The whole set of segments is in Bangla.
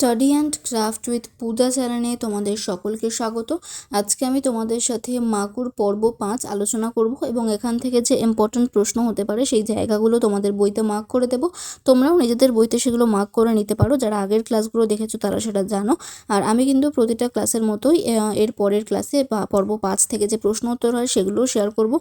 Study and craft with Puja চ্যানেলে তোমাদের সকলকে স্বাগত। আজকে আমি তোমাদের সাথে মাকুর পর্ব পাঁচ আলোচনা করব এবং এখান থেকে যে ইম্পর্ট্যান্ট প্রশ্ন হতে পারে সেই জায়গাগুলো তোমাদের বইতে মার্ক করে দেবো। তোমরাও নিজেদের বইতে সেগুলো মার্ক করে নিতে পারো। যারা আগের ক্লাসগুলো দেখেছ তারা সেটা জানো। আর আমি কিন্তু প্রতিটা ক্লাসের মতোই এর পরের ক্লাসে বা পর্ব পাঁচ থেকে যে প্রশ্ন উত্তর হয় সেগুলোও শেয়ার করব।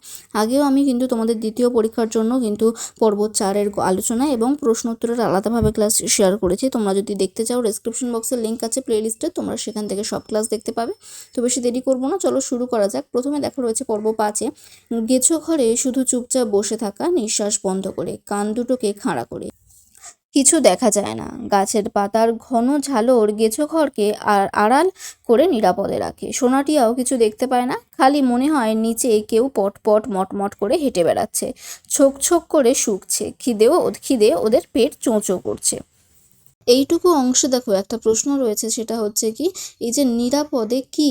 আগেও আমি কিন্তু তোমাদের দ্বিতীয় পরীক্ষার জন্য কিন্তু পর্ব চারের আলোচনা এবং প্রশ্ন উত্তরের আলাদাভাবে ক্লাস শেয়ার করেছি। তোমরা যদি দেখতে চাও ডেসক্রিপশন বক্সের লিঙ্ক আছে প্লেলিস্টে তোমরা সেখান থেকে সব ক্লাস দেখতে পাবে। তো বেশি দেরি করব না, চলো শুরু করা যাক। প্রথমে দেখো রয়েছে পর্ব পাঁচে। গেছো ঘরে শুধু চুপচাপ বসে থাকা, নিঃশ্বাস বন্ধ করে, কান দুটোকে খাঁড়া করে। কিছু দেখা যায় না। গাছের পাতার ঘন ঝালর গেছো ঘরকে আর আড়াল করে নিরাপদে রাখে। সোনাটিয়াও কিছু দেখতে পায় না। খালি মনে হয় নিচে কেউ পট পট মটমট করে হেঁটে বেড়াচ্ছে। ছোক ছোক করে শুকছে। খিদেও, খিদে ওদের পেট চোঁচো করছে। এইটুকু অংশ দেখো, একটা প্রশ্ন রয়েছে, সেটা হচ্ছে কি, এই যে নিরাপদে কি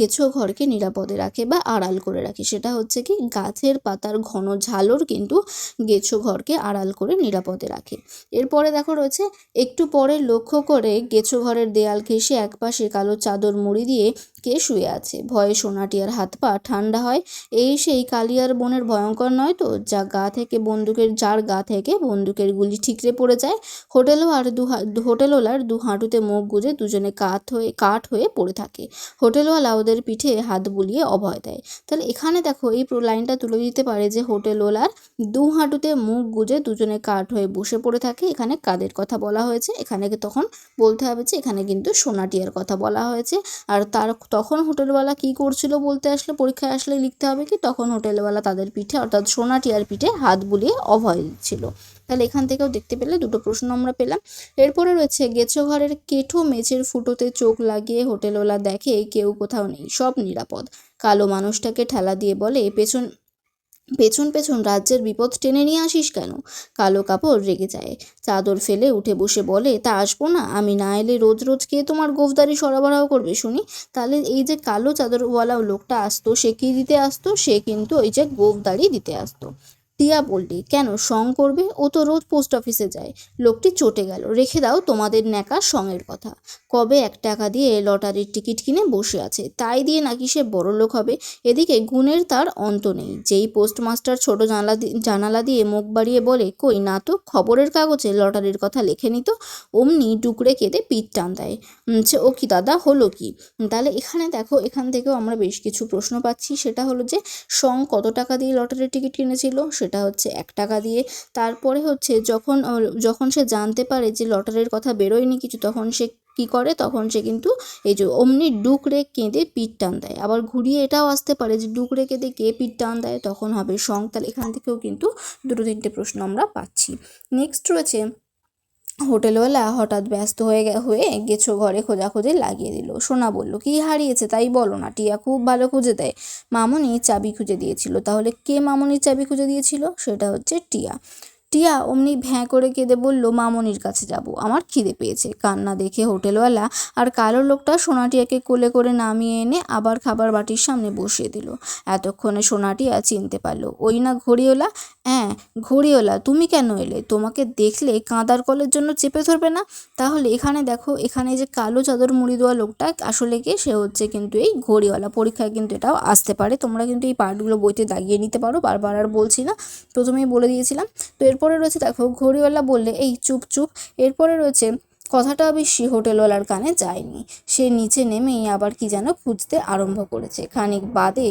গেছো ঘরকে নিরাপদে রাখে বা আড়াল করে রাখে? সেটা হচ্ছে কি, গাছের পাতার ঘন ঝালর কিন্তু গেছো ঘরকে আড়াল করে নিরাপদে রাখে। এরপরে দেখো রয়েছে, একটু পরে লক্ষ্য করে গেছো ঘরের দেয়াল ঘেঁষে একপাশে কালো চাদর মুড়ি দিয়ে কে শুয়ে আছে? ভয়ে সোনাটিয়ার হাত পা ঠান্ডা হয়। এই সেই কালিয়ার বনের ভয়ঙ্কর নয় তো, যা গা থেকে বন্দুকের, যার গা থেকে বন্দুকের গুলি ঠিকরে পড়ে যায়। হোটেলও আর দু হোটেলওয়ালার দু হাঁটুতে মুখ গুজে দুজনে কাত হয়ে, কাঠ হয়ে পড়ে থাকে। হোটেলওয়ালা ওদের পিঠে হাত বুলিয়ে অভয় দেয়। তাহলে এখানে দেখো এই লাইনটা তুলে দিতে পারে যে হোটেলওয়ালার দু হাঁটুতে মুখ গুজে দুজনে কাঠ হয়ে বসে পড়ে থাকে। এখানে কাদের কথা বলা হয়েছে? এখানে তখন বলতে হবে যে এখানে কিন্তু সোনাটিয়ার কথা বলা হয়েছে। আর তার তখন হোটেলওয়ালা কি করছিল বলতে আসলে, পরীক্ষায় আসলে লিখতে হবে কি, তখন হোটেলওয়ালা তাদের পিঠে, অর্থাৎ সোনা টিয়ার পিঠে হাত বুলিয়ে অভয় দিচ্ছিল তাহলে এখান থেকেও দেখতে পেলে দুটো প্রশ্ন আমরা পেলাম। এরপরে রয়েছে, গেছো ঘরের কেঠো মেঝের ফুটোতে চোখ লাগিয়ে হোটেলওয়ালা দেখে কেউ কোথাও নেই, সব নিরাপদ। কালো মানুষটাকে ঠেলা দিয়ে বলে পেছন পেছন পেছন রাজ্যের বিপদ টেনে নিয়ে আসিস কেন? কালো কাপড় রেগে যায়। চাদর ফেলে উঠে বসে বলে, তা আসব না। আমি না এলে রোজ রোজ কে তোমার গোফদারি সরবরাহ করবে শুনি? তাহলে এই যে কালো চাদরওয়ালা লোকটা আসতো, সে কি দিতে আসতো? সে কিন্তু ওই যে গোফদারি দিতে আসতো। টিয়া বললি, কেন? সং করবে? ও তো রোজ পোস্ট অফিসে যায়। লোকটি চটে গেল। রেখে দাও তোমাদের ন্যাকা সঙের কথা। কবে এক টাকা দিয়ে লটারির টিকিট কিনে বসে আছে? তাই দিয়ে নাকি সে বড় লোক হবে? এদিকে গুণের তার অন্ত নেই। যেই পোস্টমাস্টার ছোট জানলা জানালা দিয়ে মুখ বাড়িয়ে বলে, কই না তো, খবরের কাগজে লটারির কথা লেখে নিত অমনি টুকরে কেঁদে পিঠ টান দেয়। ও কি দাদা? হলো কি? তাহলে এখানে দেখো, এখান থেকেও আমরা বেশ কিছু প্রশ্ন পাচ্ছি। সেটা হলো যে, সং কত টাকা দিয়ে লটারির টিকিট কিনেছিল? সেটা হচ্ছে এক টাকা দিয়ে। তারপরে হচ্ছে যখন যখন সে জানতে পারে যে লটারির কথা বেরোয়নি কিছু, তখন সে কি করে? তখন সে কিন্তু এই যে অমনি ডুকরে কেঁদে পিঠ টান দেয়। আবার ঘুরিয়ে এটাও আসতে পারে যে ডুকরে কেঁদে কে পিঠ টান দেয়? তখন হবে সং। তাহলে এখান থেকেও কিন্তু দুটো তিনটে প্রশ্ন আমরা পাচ্ছি। নেক্সট রয়েছে, হোটেলওয়ালা হঠাৎ ব্যস্ত হয়ে হয়ে গেছো ঘরে খোঁজাখুঁজি লাগিয়ে দিল। সোনা বলল, কি হারিয়েছে? তাই বলো না, টিয়া খুব ভালো খুঁজে দেয়। মামনি চাবি খুঁজে দিয়েছিল। তাহলে কে মামনির চাবি খুঁজে দিয়েছিল? সেটা হচ্ছে টিয়া। টিয়া অমনি ভ্যাঁ করে কেঁদে বলল, মামনির কাছে যাব। আমার খিদে পেয়েছে। কান্না দেখে হোটেলওয়ালা আর কালো লোকটা সোনাটিয়াকে কোলে করে নামিয়ে এনে আবার খাবার বাটির সামনে বসিয়ে দিল। এতক্ষণে সোনাটিয়া চিনতে পারল, ওই না ঘড়িওলা হ্যাঁ ঘড়িওলা তুমি কেন এলে? তোমাকে দেখলে কাঁদার কলের জন্য চেপে ধরবে না? তাহলে এখানে দেখো, এখানে যে কালো চাদর মুড়ি দেওয়া লোকটা, আসলে কে সে হচ্ছে কিন্তু এই ঘড়িওয়ালা। পরীক্ষায় কিন্তু এটাও আসতে পারে। তোমরা কিন্তু এই পার্টগুলো বইতে দাগিয়ে নিতে পারো, বারবার আর বলছি না। প্রথমেই বলে দিয়েছিলাম। তো এরপরে রয়েছে দেখো ঘড়িওয়ালা বললে এই চুপ চুপ। এরপরে রয়েছে কথাটা বেশি হোটেলওয়ালার কানে যায়নি। সে নিচে নেমেই আবার কি যেন খুঁজতে আরম্ভ করেছে। খানিক বাদে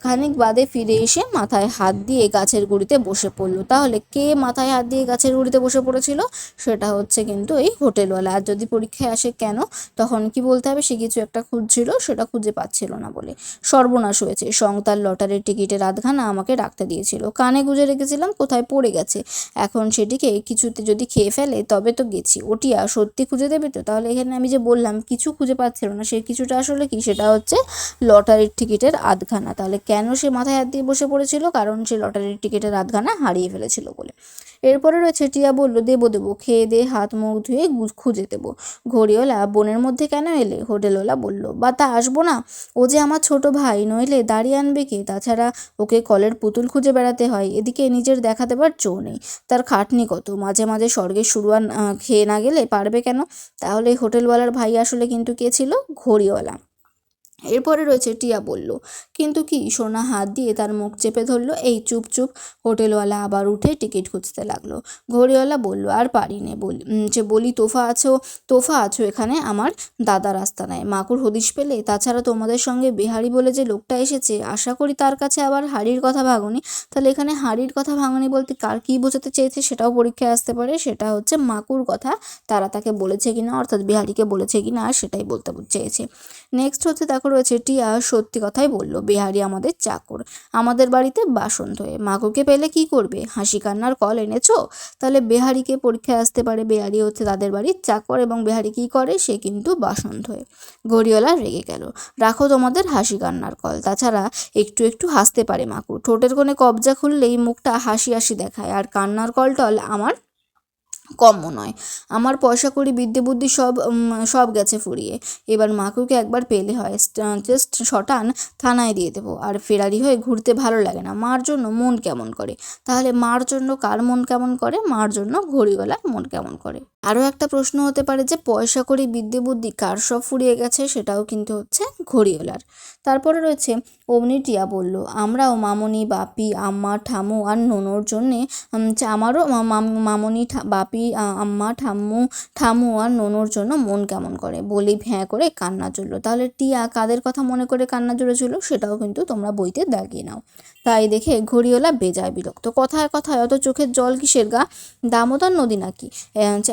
খানিক বাদে ফিরে এসে মাথায় হাত দিয়ে গাছের গুঁড়িতে বসে পড়ল। তাহলে কে মাথায় হাত দিয়ে গাছের গুঁড়িতে বসে পড়েছিল? সেটা হচ্ছে কিন্তু এই হোটেলওয়ালা। আর যদি পরীক্ষায় আসে কেন, তখন কি বলতে হবে? সে কিছু একটা খুঁজছিল, সেটা খুঁজে পাচ্ছিল না বলে। সর্বনাশ হয়েছে। সং তার লটারির টিকিটের আধখানা আমাকে রাখতে দিয়েছিল। কানে গুঁজে রেখেছিলাম, কোথায় পড়ে গেছে? এখন সেটিকে কিছুতে যদি খেয়ে ফেলে, তবে তো গেছি। ওটিয়া সত্যি খুঁজে দেবে তো? তাহলে এখানে আমি যে বললাম, কিছু খুঁজে পাচ্ছিল না। সেই কিছুটা আসলে কি? সেটা হচ্ছে লটারির টিকিটের আধখানা। তাহলে কেন সে মাথায় হাত দিয়ে বসে পড়েছিল? কারণ সে লটারির টিকিটের আধখানা হারিয়ে ফেলেছিল বলে। এরপরে রয়েছে টিয়া বলল, দেবো দেবো, খেয়ে দিয়ে হাত মুখ ধুয়ে খুঁজে দেবো। ঘড়িওয়ালা বোনের মধ্যে কেন এলে? হোটেলওয়ালা বলল, বা তা আসব না। ও যে আমার ছোট ভাই, নইলে দাঁড়িয়ে আনবে কে? তাছাড়া ওকে কলের পুতুল খুঁজে বেড়াতে হয়, এদিকে নিজের দেখা দেবার চো নেই। তার খাটনি কত? মাঝে মাঝে স্বর্গের শুরুয়ান খেয়ে না গেলে পারবে কেন? তাহলে হোটেলওয়ালার ভাই আসলে কিন্তু কে ছিল? ঘড়িওয়ালা। এরপরে রয়েছে টিয়া বলল, কিন্তু কি, সোনা হাত দিয়ে তার মুখ চেপে ধরলো, এই চুপ চুপ হোটেলওয়ালা আবার উঠে টিকিট খুঁজতে লাগল। ঘড়িওয়ালা বলল, আর পারি নে বলি যে বলি তোফা আছো তোফা আছো এখানে, আমার দাদা রাস্তা নেয় মাকুর হদিশ পেলে, তাছাড়া তোমাদের সঙ্গে বিহারি বলে যে লোকটা এসেছে, আশা করি তার কাছে আবার হাড়ির কথা ভাঙনি। তাহলে এখানে হাড়ির কথা ভাঙনি বলতে কার কী বোঝাতে চেয়েছে সেটাও পরীক্ষায় আসতে পারে, সেটা হচ্ছে মাকুর কথা। তারা তাকে বলেছে কিনা, অর্থাৎ বিহারিকে বলেছে কিনা আর সেটাই বলতে চেয়েছে। নেক্সট হচ্ছে দেখো রয়েছে টিয়া সত্যি কথাই বলল, বিহারি আমাদের চাকর, আমাদের বাড়িতে বাসন ধোয়ে। মাকুকে পেলে কি করবে? হাসি কান্নার কল এনেছো? তাহলে বেহারিকে পরীক্ষায় আসতে পারে। বেহারি হচ্ছে তাদের বাড়ির চাকর এবং বেহারি কি করে? সে কিন্তু বাসন ধোয়। গড়িওয়ালা রেগে গেল। রাখো তোমাদের হাসি কান্নার কল। তাছাড়া একটু একটু হাসতে পারে মাকু। ঠোঁটের কোণে কবজা খুললেই মুখটা হাসি হাসি দেখায়। আর কান্নার কল টল আমার কম্য নয়। আমার পয়সা করি বিদ্যে বুদ্ধি সব সব গেছে ফুরিয়ে। এবার মাকুকে একবার পেলে হয়। জাস্ট শটান থানায় দিয়ে দেবো। আর ফেরারি হয়ে ঘুরতে ভালো লাগে না। মার জন্য মন কেমন করে? তাহলে মার জন্য কার মন কেমন করে? মার জন্য ঘড়িওয়ালার মন কেমন করে? আরও একটা প্রশ্ন হতে পারে যে, পয়সা করি বিদ্যে বুদ্ধি কার সব ফুরিয়ে গেছে? সেটাও কিন্তু হচ্ছে ঘড়িওয়ালার। তারপরে রয়েছে, অমনি টিয়া বলল, আমরাও মামনি, বাপি, আম্মা, ঠামু আর নোনোর জন্যে আমারও মামনি, ঠা- বাপি আম্মা, ঠাম্মু ঠামু আর নোনোর জন্য মন কেমন করে? বলি ভ্যাঁ করে কান্না চলল। তাহলে টিয়া কাদের কথা মনে করে কান্না জুড়েছিল সেটাও কিন্তু তোমরা বইতে দাগিয়ে নাও। তাই দেখে ঘড়িওয়ালা বেজায় বিরক্ত। কথায় কথায় অত চোখের জল কিসের গা? দামোদর নদী নাকি?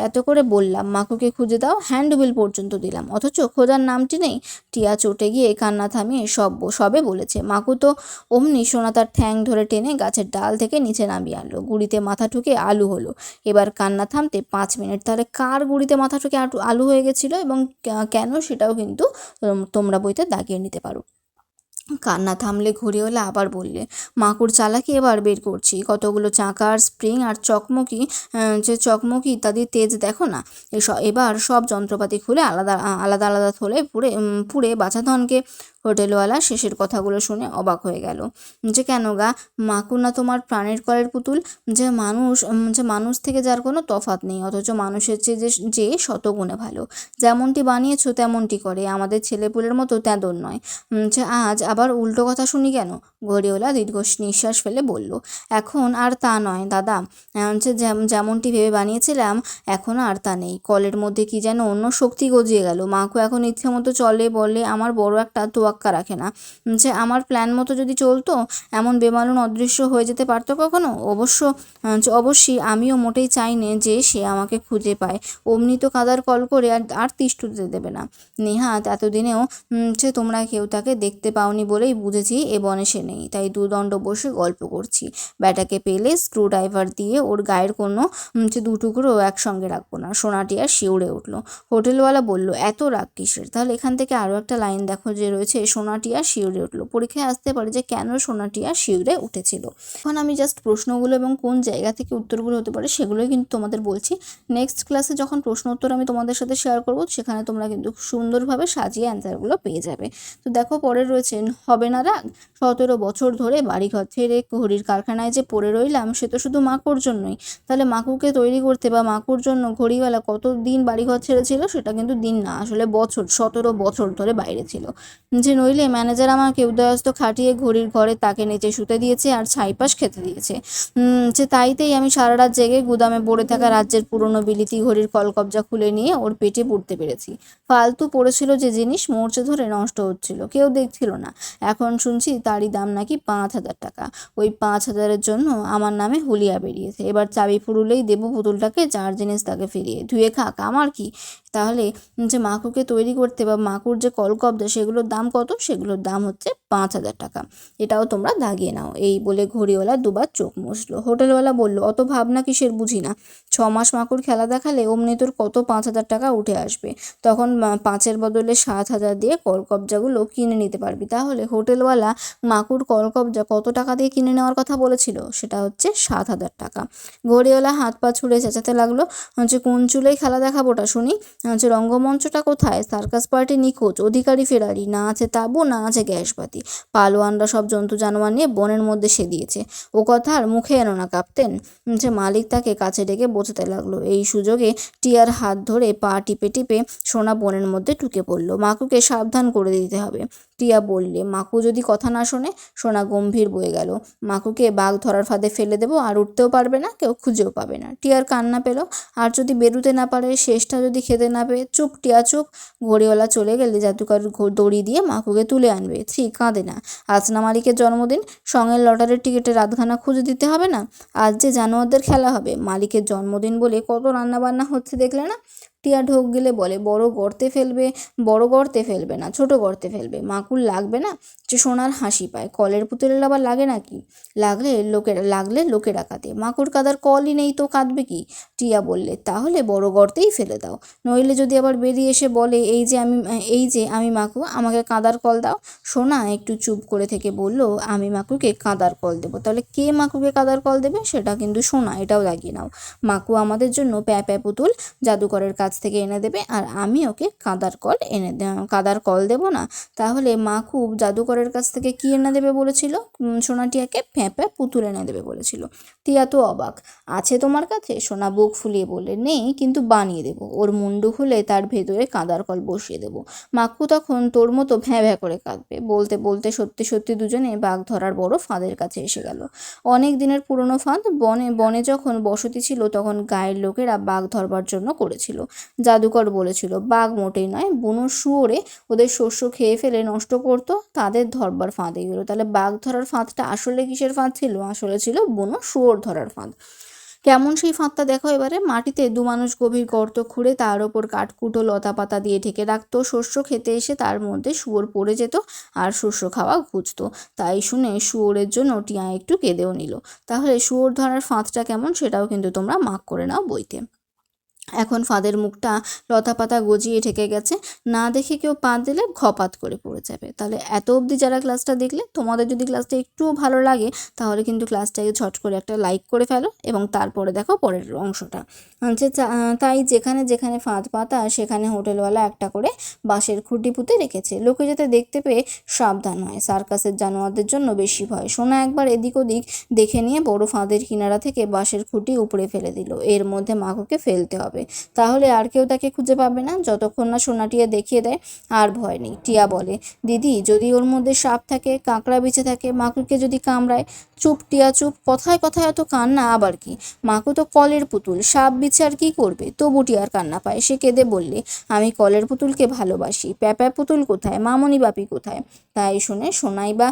এত করে বললাম। মাকুকে খুঁজে দাও হ্যান্ডবিল পর্যন্ত দিলাম। অথচ খোঁজার নামটি নেই। টিয়া চটে গিয়ে কান্না থামিয়ে সব, সবে বলেছে। মাকু তো অমনি সোনা তার ঠ্যাং ধরে টেনে গাছের ডাল থেকে নিচে নামিয়ে আনলো। গুড়িতে মাথা ঠুকে আলু হলো। এবার কান্না থামতে পাঁচ মিনিট। তাহলে কার গুড়িতে মাথা ঠুকে আলু হয়ে গেছিল এবং কেন সেটাও কিন্তু তোমরা বইতে দাগিয়ে নিতে পারো। কান্না থামলে ঘুরিওয়ালা আবার বললে, মাকুর চালাকি এবার বের করছি। কতগুলো চাকার স্প্রিং আর চকমকি যে চকমকি ইত্যাদি তেজ দেখো না এবার সব যন্ত্রপাতি খুলে আলাদা আলাদা আলাদা থলে পুড়ে পুড়ে বাছাধনকে হোটেলওয়ালা শেষের কথাগুলো শুনে অবাক হয়ে গেল। যে কেন গা? মাকু না তোমার প্রাণের কলের পুতুল? যে মানুষ যে মানুষ থেকে যার কোনো তফাত নেই, অথচ মানুষের চেয়ে যে যে শতগুণে ভালো। যেমনটি বানিয়েছো তেমনটি করে, আমাদের ছেলেপুলের মতো তেঁদর নয়। যে আজ আবার উল্টো কথা শুনি কেন? গড়িওয়ালা দীর্ঘ নিঃশ্বাস ফেলে বলল, এখন আর তা নয়, দাদা। হচ্ছে যেমনটি ভেবে বানিয়েছিলাম, এখন আর তা নেই। কলের মধ্যে কি যেন অন্য শক্তি গজিয়ে গেল। মাকু এখন ইচ্ছে মতো চলে বলে আমার বড় একটা তোয়াক্কা রাখে না। যে আমার প্ল্যান মতো যদি চলতো, এমন বেমালুন অদৃশ্য হয়ে যেতে পারতো কখনো? অবশ্য অবশ্যই আমিও মোটেই চাই নে যে সে আমাকে খুঁজে পায়। অমনি তো কাদার কল করে আর আর তিষ্ঠুতে দেবে না। নেহাত এতদিনেও যে তোমরা কেউ তাকে দেখতে পাওনি বলেই বুঝেছি এ বনে সে নেই। তাই দুদণ্ড বসে গল্প করছি। ব্যাটাকে পেলে স্ক্রু ড্রাইভার দিয়ে ওর গায়ের কোনো যে দুটুকরো একসঙ্গে রাখব না। সোনাটি আর শিউরে উঠল। হোটেলওয়ালা বলল, এত রাগ কিসের? তাহলে এখান থেকে আরও একটা লাইন দেখো যে রয়েছে, সোনাটি আর শিউরে উঠল। পরীক্ষায় আসতে পারে যে কেন সোনাটি আর শিউরে উঠেছিল। এখন আমি জাস্ট প্রশ্নগুলো এবং কোন জায়গা থেকে উত্তরগুলো হতে পারে সেগুলোই কিন্তু তোমাদের বলছি। নেক্সট ক্লাসে যখন প্রশ্ন উত্তর আমি তোমাদের সাথে শেয়ার করব, সেখানে তোমরা কিন্তু সুন্দরভাবে সাজিয়ে অ্যান্সারগুলো পেয়ে যাবে। তো দেখো পরে রয়েছে, হবে না রাগ? সতেরো বছর ধরে বাড়িঘর ছেড়ে ঘড়ির কারখানায় যে পড়ে রইলাম, সে তো শুধু মাকুর জন্যই। তাহলে মাকুকে তৈরি করতে বা মাকুর জন্য ঘড়িওয়ালা কত দিন বাড়িঘর ছেড়েছিল সেটা কিন্তু দিন না, আসলে বছর, সতেরো বছর ধরে বাইরে ছিল। যে নইলে ম্যানেজার আমাকে উদয়স্ত খাটিয়ে ঘড়ির ঘরে তাকে নিচে শুতে দিয়েছে আর ছাইপাশ খেতে দিয়েছে। যে তাইতেই আমি সারা রাত জেগে গুদামে পড়ে থাকা রাজ্যের পুরনো বিলিতি ঘড়ির কলকবজা খুলে নিয়ে ওর পেটে পুড়তে পেরেছি। ফালতু পড়েছিল যে জিনিস, মরচে ধরে নষ্ট হচ্ছিল, কেউ দেখছিল না। এখন শুনছি তারই দাম নাকি পাঁচ হাজার টাকা। ওই পাঁচ হাজারের জন্য আমার নামে হুলিয়া বেরিয়েছে। এবার চাবি ফুরুলেই দেবো পুতুলটাকে চার জিনিস তাকে ফিরিয়ে। ধুয়ে খাক, আমার কি? তাহলে যে মাকুকে তৈরি করতে বা মাকুর যে কলকব্জা, সেগুলোর দাম কত? সেগুলোর দাম হচ্ছে পাঁচ হাজার টাকা। এটাও তোমরা দাগিয়ে নাও। এই বলে ঘড়িওয়ালা দুবার চোখ মুছলো। হোটেলওয়ালা বলল, অত ভাবনা কিসের বুঝি না। ছ মাস মাকুর খেলা দেখালে অমনি তোর কত পাঁচ হাজার টাকা উঠে আসবে। তখন পাঁচের বদলে সাত হাজার দিয়ে কলকব্জাগুলো কিনে নিতে পারবি। তাহলে হোটেলওয়ালা মাকুর কলকবজা কত টাকা দিয়ে কিনে নেওয়ার কথা বলেছিল? সেটা হচ্ছে সাত হাজার টাকা। ঘড়িওয়ালা হাত পা ছুঁড়ে চেঁচাতে লাগল, হচ্ছে কোন চুলেই খেলা দেখাবোটা শুনি? হচ্ছে রঙ্গমঞ্চটা কোথায়? সার্কাস পার্টি নিখোঁজ, অধিকারী ফেরারি, না আছে তাঁবু, না আছে গ্যাসবাতি। পালোয়ানরা সব জন্তু জানোয়ার নিয়ে বনের মধ্যে সে দিয়েছে ও কথা আর মুখে এনো না কাঁপতেন যে মালিক তাকে কাছে ডেকে বোঝাতে লাগল। এই সুযোগে টিয়ার হাত ধরে পা টিপে টিপে সোনা বনের মধ্যে ঢুকে পড়ল। মাকুকে সাবধান করে দিতে হবে। টিয়া বললে, মাকু যদি কথা না শোনে, সোনা গম্ভীর বয়ে গেল। মাকুকে বাঘ ধরার ফাঁদে ফেলে দেবো আর উঠতেও পারবে না, কেউ খুঁজেও পাবে না। টিয়ার কান্না পেল। আর যদি বেরুতে না পারে, শেষটা যদি খেতে না পেয়ে, চুপ টিয়া, চুপ। ঘড়িওয়ালা চলে গেলে জাদুকর দড়ি দিয়ে মাকুকে তুলে আনবে। ছি, কাঁদে না। আজ না মালিকের জন্মদিন, সঙ্গে লটারির টিকিটের রাতখানা খুঁজে দিতে হবে না? আজ যে জানোয়ারদের খেলা হবে, মালিকের জন্মদিন বলে কত রান্নাবান্না হচ্ছে দেখলে না? টিয়া ঢোক গেলে বলে, বড় গর্তে ফেলবে, বড় গর্তে ফেলবে না, ছোট গর্তে ফেলবে, মাকুল লাগবে না? যে সোনার হাসি পায়। কলের পুতুলের আবার লাগে নাকি? লাগলে লোকেরা লাগলে লোকেরা কাঁদে। মাকুর কাদার কলই নেই তো কাঁদবে কি? টিয়া বললে, তাহলে বড় গর্তেই ফেলে দাও। নইলে যদি আবার বেরিয়ে এসে বলে, এই যে আমি, এই যে আমি মাকু, আমাকে কাদার কল দাও। সোনা একটু চুপ করে থেকে বলল, আমি মাকুকে কাদার কল দেবো। তাহলে কে মাকুকে কাদার কল দেবে? সেটা কিন্তু সোনা, এটাও লাগিয়ে নাও। মাকু আমাদের জন্য প্যা প্যা পুতুল জাদুকরের কাছ থেকে এনে দেবে আর আমি ওকে কাদার কল এনে কাদার কল দেবো না। তাহলে মাকু জাদুকরের কাছ থেকে কি এনে দেবে বলেছিল? সোনাটিয়াকে প্যাঁ পুতুল এনে দেবে বলেছিল। টিয়া তো অবাক। আছে তোমার কাছে? সোনা বুক ফুলিয়ে বলে নেই, কিন্তু বানিয়ে দেবো। ওর মুন্ডু খুলে তার ভেতরে কাদার কল বসিয়ে দেবো। মাকু তখন তোর মতো ভ্যাঁ ভ্যাঁ করে কাঁদবে। বলতে বলতে সত্যি সত্যি দুজনে বাঘ ধরার বড় ফাঁদের কাছে এসে গেল। অনেক দিনের পুরনো ফাঁদ বনে বনে যখন বসতি ছিল তখন গায়ের লোকেরা বাঘ ধরবার জন্য করেছিল। জাদুকর বলেছিল। বাঘ মোটেই নয়, বুনো শুয়োরে ওদের শস্য খেয়ে ফেলে নষ্ট করতো, তাদের ধরবার ফাঁদ এগুলো তাহলে বাঘ ধরার ফাঁদটা আসলে কিসের ফাঁদ ছিল? আসলে ছিল বুনো শুয়োর ধরার ফাঁদ। কেমন সেই ফাঁদটা দেখো এবারে? মাটিতে দু মানুষ গভীর গর্ত খুঁড়ে তার ওপর কাঠকুটো লতা পাতা দিয়ে ঢেকে রাখতো। শস্য খেতে এসে তার মধ্যে শুয়োর পড়ে যেত আর শস্য খাওয়া খুঁজতো তাই শুনে শুয়োরের জন্য টিয়া একটু কেঁদেও নিল। তাহলে শুয়োর ধরার ফাঁদটা কেমন সেটাও কিন্তু তোমরা মাক করে নাও বইতে। এখন ফাঁদের মুখটা লতা পাতা গজিয়ে ঠেকে গেছে। না দেখে কেউ পা দিলে ঘপাত করে পড়ে যাবে। তাহলে এত অবধি যারা ক্লাসটা দেখলে, তোমাদের যদি ক্লাসটা একটুও ভালো লাগে, তাহলে কিন্তু ক্লাসটাকে ঝট করে একটা লাইক করে ফেলো এবং তারপরে দেখো পরের অংশটা। যে চা- তাই যেখানে যেখানে ফাঁদ পাতা, সেখানে হোটেলওয়ালা একটা করে বাঁশের খুঁটি পুঁতে রেখেছে। লোকে যাতে দেখতে পেয়ে সাবধান হয়। সার্কাসের জানোয়ারদের জন্য বেশি ভয়। সোনা একবার এদিক ওদিক দেখে নিয়ে বড় ফাঁদের কিনারা থেকে বাঁশের খুঁটি উপরে ফেলে দিল। এর মধ্যে মাকুকে ফেলতে হবে। তাহলে আর কেউ তাকে খুঁজে পাবে না। যতক্ষণ না সোনাটিয়া দেখিয়ে দেয়, আর ভয় নেই। টিয়া বলে, দিদি, যদি ওর মধ্যে সাপ থাকে, কাঁকড়া বিছে থাকে, মাকুকে যদি কামড়ায়, চুপ টিয়া, চুপ। কথায় কথায় এত কান্না আবার কি? মাকু তো কলের পুতুল। সাপ বিছে আর কি করবে? তবু টিয়ার কান্না পায়। সে কেঁদে বললে, আমি কলের পুতুলকে ভালোবাসি। প্যাপ্যা পুতুল কোথায়? মামনি বাপি কোথায়? তাই শুনে সোনাই বা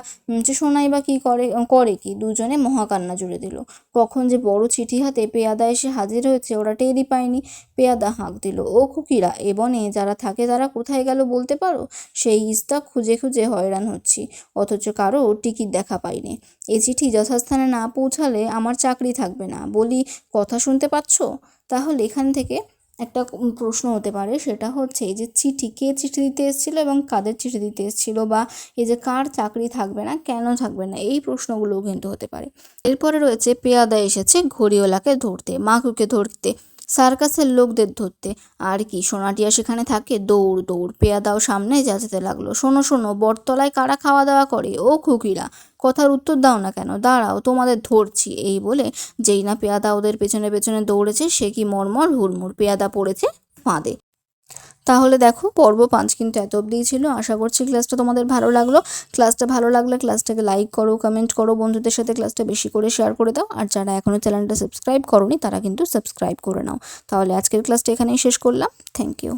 সোনাই বা কি করে করে কি? দুজনে মহাকান্না জুড়ে দিল। কখন যে বড় চিঠি হাতে পেয়াদা এসে হাজির হয়েছে, ওরা টেরই পায়নি। পেয়াদা হাঁক দিল। ও খুকিরা এ বনে যারা থাকে তারা কোথায় গেল বলতে পারো? সেই ইস্তা খুঁজে খুঁজে হয়রান হচ্ছি, অথচ কারও টিকিট দেখা পাইনি। এ চিঠি যথাস্থানে না পৌঁছালে আমার চাকরি থাকবে না। বলি, কথা শুনতে পাচ্ছ? তাহলে এখান থেকে একটা প্রশ্ন হতে পারে, সেটা হচ্ছে, এই যে চিঠি কে চিঠি দিতে এসেছিল এবং কাদের চিঠি দিতে এসেছিল বা এই যে কার চাকরি থাকবে না, কেন থাকবে না, এই প্রশ্নগুলোও কিন্তু হতে পারে। এরপরে রয়েছে, পেয়াদা এসেছে ঘড়িওয়ালাকে ধরতে, মাকুকে ধরতে। সার্কাসের লোকদের ধরতে। আর কি, সোনাটিয়া সেখানে থাকে, দৌড় দৌড় পেয়াদাও সামনে যাচাতে লাগল। শোনো শোনো, বটতলায় কারা খাওয়া দাওয়া করে? ও খুকিরা, কথার উত্তর দাও না কেন? দাঁড়াও, তোমাদের ধরছি। এই বলে যেই না পেয়াদা ওদের পেছনে পেছনে দৌড়েছে, সে কি মরমর হুড়মুড় পেয়াদা পড়েছে ফাঁদে। তাহলে দেখো পর্ব পাঁচ কিন্তু এত অবধিই ছিল। আশা করছি ক্লাসটা তোমাদের ভালো লাগল। ক্লাসটা ভালো লাগলে ক্লাসটাকে লাইক করো কমেন্ট করো, বন্ধুদের সাথে ক্লাসটা বেশি করে শেয়ার করে দাও। আর যারা এখনও চ্যানেলটা সাবস্ক্রাইব করোনি, তারা কিন্তু সাবস্ক্রাইব করে নাও। তাহলে আজকের ক্লাসটা এখানেই শেষ করলাম। Thank you